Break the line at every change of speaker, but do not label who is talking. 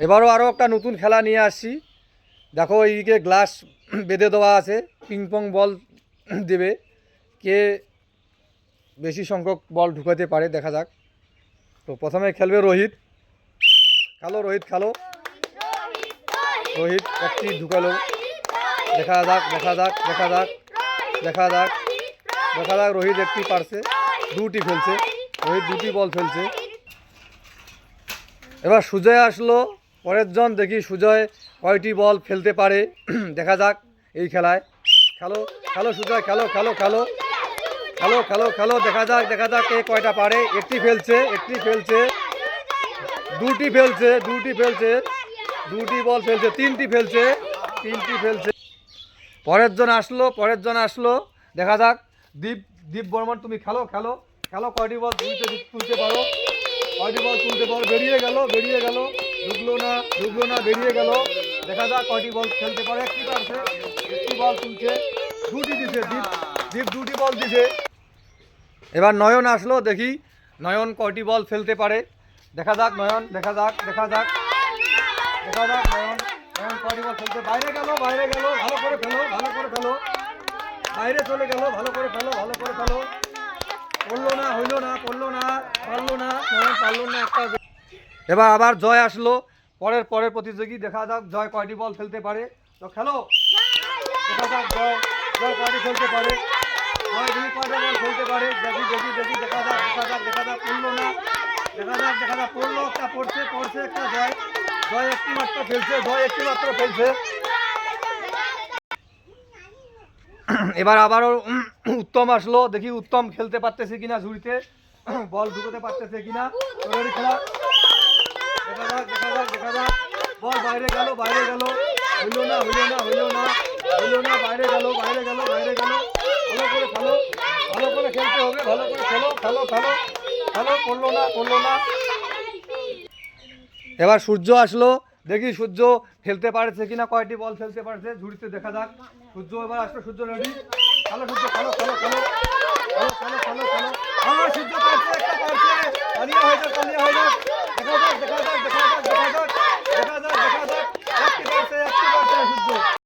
এবারও আরও একটা নতুন খেলা নিয়ে আসছি। দেখো এইদিকে গ্লাস বেঁধে দেওয়া আছে পিং পং বল দেবে। কে বেশি সংখ্যক বল ঢুকাতে পারে, দেখা যাক। তো প্রথমে খেলবে রোহিত। খেলো রোহিত খেলো। রোহিত একটি ঢুকালো। দেখা যাক দেখা যাক দেখা যাক দেখা যাক দেখা যাক, রোহিত একটি পারছে। দুটি ফেলছে। রোহিত দুটি বল ফেলছে। এবার সুজয় আসলো। পরের জন দেখি সুজয় কয়টি বল ফেলতে পারে। দেখা যাক এই খেলায়। খেলো খেলো সুজয়, খেলো খেলো খেলো। খেলো খেলো খেলো, দেখা যাক দেখা যাক কে কয়টা পারে। একটি ফেলছে একটি ফেলছে। দুটি ফেলছে দুটি ফেলছে। দুটি বল ফেলছে, তিনটি ফেলছে তিনটি ফেলছে। পরের জন আসলো, পরের জন আসলো। দেখা যাক। দীপ দীপ বর্মন, তুমি খেলো খেলো। খেলো কয়টি বল? তুলতে তুলতে পারো। কয়টি বল তুলতে পারো? বেরিয়ে গেল বেরিয়ে গেল। ঢুকলো না ঢুকলো না, বেরিয়ে গেল। দেখা যাক কয়টি বল খেলতে পারে। একটি পারছে একটি বল তুলছে, দুটি দিছে, দীপ দীপ দুটি বল দিছে। এবার নয়ন আসলো, দেখি নয়ন কয়টি বল ফেলতে পারে। দেখা যাক নয়ন, দেখা যাক দেখা যাক। দেখা যাক নয়ন নয়ন কয়টি বল ফেলতে বাইরে গেল বাইরে গেল, ভালো করে ফেলো, ভালো করে ফেলো। বাইরে চলে গেল, ভালো করে ফেলো, ভালো করে ফেলো। পড়ল না, হইল না, পড়ল না, পারল না, নয়ন পারল না, একটা এবার আবার জয় আসলো। পরের পরের প্রতিযোগী, দেখা যাক জয় কয়টি বল খেলতে পারে। তো খেলো। দেখা যাক জয় জয় কয়টি ফেলতে পারে। জয় দুই, কয়টা বল ফেলতে পারে। দেখি দেখি দেখি, দেখা যাক দেখা যাক দেখা যাক পড়ল না। দেখা যাক দেখা যাক, পড়ল একটা, পড়ছে পড়ছে একটা জয়। জয় একটি মাত্র ফেলছে জয় একটি মাত্র ফেলছে এবার আবারও উত্তম আসলো। দেখি উত্তম খেলতে পারতেছে কিনা ঝুড়িতে। বল ঢুকতে পারতেছে কিনা। খেলা। দেখা যাক দেখা যাক দেখা যাক। ভালো ভালো ভালো এবার সূর্য আসলো। দেখি সূর্য খেলতে পারছে কিনা, কয়টি বল খেলতে পারছে, ঝুড়িতে দেখা যাক। সূর্য এবার আসলো, সূর্য রেডি খেলো, সূর্য, খেলো খেলো খেলো। খেলো খেলো খেলো হ্যাঁ সূর্য পারছে, একটা পারছে। দাঁড়িয়ে হয়েছে